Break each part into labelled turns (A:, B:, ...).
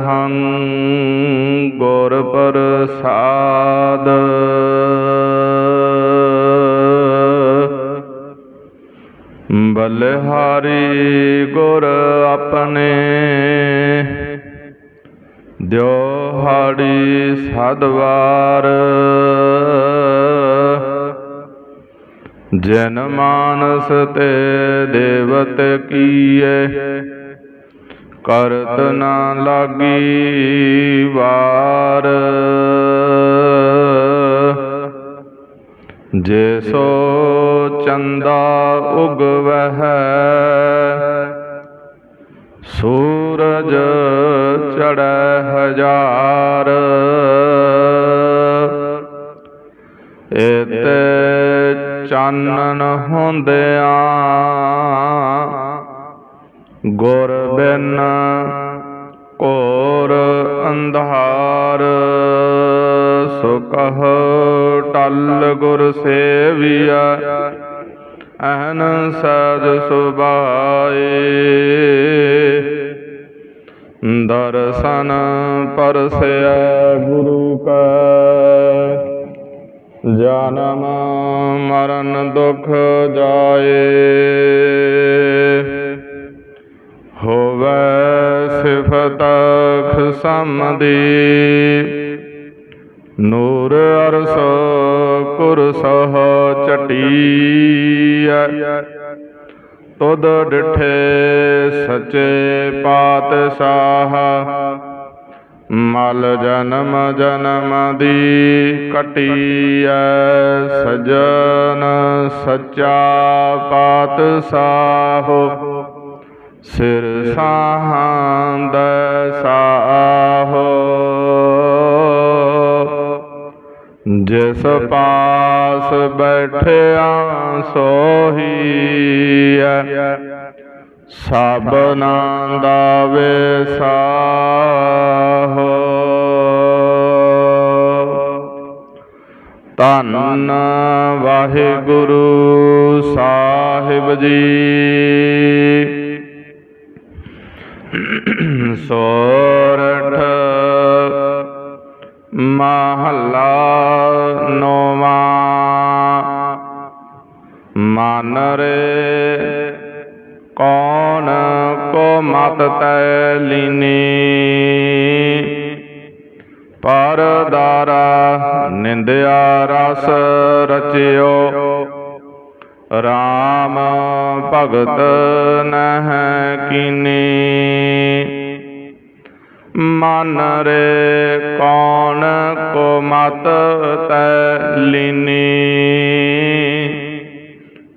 A: ਸੈਭੰ ਗੁਰ ਪ੍ਰਸਾਦ। ਬਲਿਹਾਰੀ ਗੁਰ ਆਪਣੇ ਦਿਓ ਹਾੜੀ ਸਦਵਾਰ। ਜਨ ਮਾਨਸ ਤੇ ਦੇਵਤ ਕੀਏ ਕਰਤ ਨਾ ਲਾਗੀ ਵਾਰ। ਜੇ ਸੋ ਚੰਦਾ ਉਗਵਹਿ ਸੂਰਜ ਚੜੈ ਹਜ਼ਾਰ। ਇਤੇ ਚਾਨਣ ਹੁੰਦਿਆਂ ਗੁਰ ਬਿਨ ਕੋਰ ਅੰਧਾਰ ਸੋ ਕਹ ਟਲ ਗੁਰ ਸੇਵੀਆ ਅਹਨ ਸਜ ਸੁਭਾਏ। ਦਰਸ਼ਨ ਪਰਸਿਆ ਗੁਰੂ ਕਾ, ਜਨਮ ਮਰਨ ਦੁਖ ਜਾਏ। ਤਖ ਖਸਮਦੀ ਨੂਰ ਅਰਸ ਕੁਰਸਹ ਚਟੀਐ ਤੁਧ ਡਿਠੇ ਸਚੇ ਪਾਤਸ਼ਾਹ। ਮਲ ਜਨਮ ਜਨਮ ਦੀ ਕਟੀਐ। ਸਜਨ ਸੱਚਾ ਪਾਤਸ਼ਾਹ। ਸਿਰ ਸਾਹੰਦ ਸਾਹੋ। ਜਿਸ ਪਾਸ ਬੈਠਿਆ ਸੋਹੀਐ। ਸਭਨਾ ਦਾ ਵਿਸਾਹੋ ਧੰਨ ਵਾਹਿਗੁਰੂ ਸਾਹਿਬ ਜੀ। ਸੋਰਠ ਮਹੱਲਾ ਨੋਵਾ। ਮਨ ਰੇ ਕੌਣ ਕੋ ਮਤ ਤੈ ਲੀਨੀ? ਪਰਦਾਰਾ ਨਿੰਦਿਆ ਰਸ ਰਚਿਓ। ਰਾਮ ਭਗਤ ਨਹਿ ਕੀਨੀ। ਮਨ ਰੇ ਕੌਣ ਕੋ ਮਤ ਤੈ ਲੀਨੀ।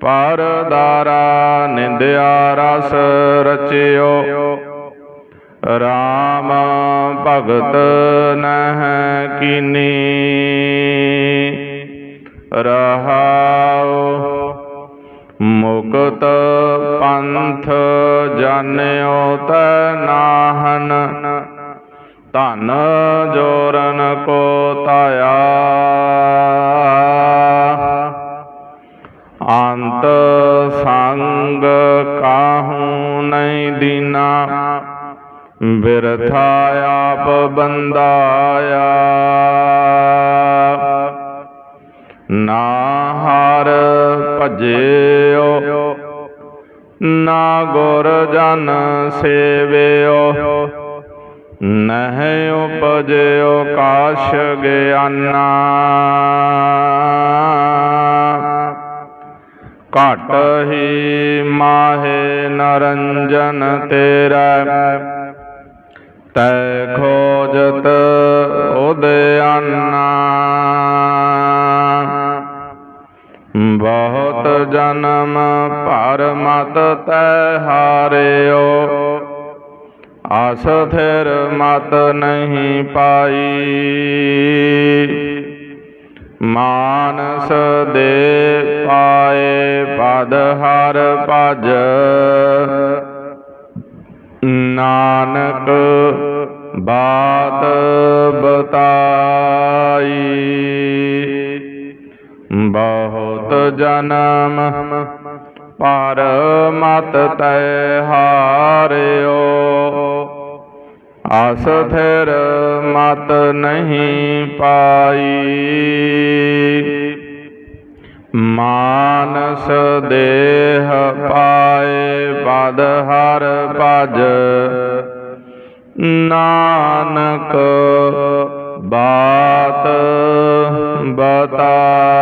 A: ਪਰਦਾਰਾ ਨਿੰਦਿਆ ਰਸ ਰਚਿਓ। ਰਾਮ ਭਗਤ ਨਹਿ ਕੀਨੀ। ਧਨ ਜੋਰਨ ਕੋ ਤਾਇਆ ਅੰਤ ਸੰਗ ਕਾਹੂ ਨਹੀਂ ਦੀਨਾ। ਬਿਰਥਾ ਆਪ ਬੰਦਾਇਆ। ਨਾ ਹਰ ਭਜਿਓ, ਨਾ ਗੁਰ ਜਨ ਸੇਵਿਓ। ਨਹਿ ਉਪਜਿਓ ਕਾਸ਼ ਗਿਆਨਾ ਘਟ ਹੀ ਮਾਹੇ ਨਰੰਜਨ ਤੇਰਾ। ਤੈ ਖੋਜਤ ਅਸਥਿਰ ਮਤ ਨਹੀਂ ਪਾਈ। ਮਾਨਸ ਦੇ ਪਾਏ ਪਦ ਹਰ ਭਜ। ਨਾਨਕ ਬਾਤ ਬਤਾਈ। ਬਹੁਤ ਜਨਮ ਪਰ ਮਤ ਤੈ ਹਾਰਿਓ। ਅਸਥਿਰ ਮਤ ਨਹੀਂ ਪਾਈ। ਮਾਨਸ ਦੇਹ ਪਾਏ ਪਦ ਹਰ ਭਜ। ਨਾਨਕ ਬਾਤ ਬਤਾ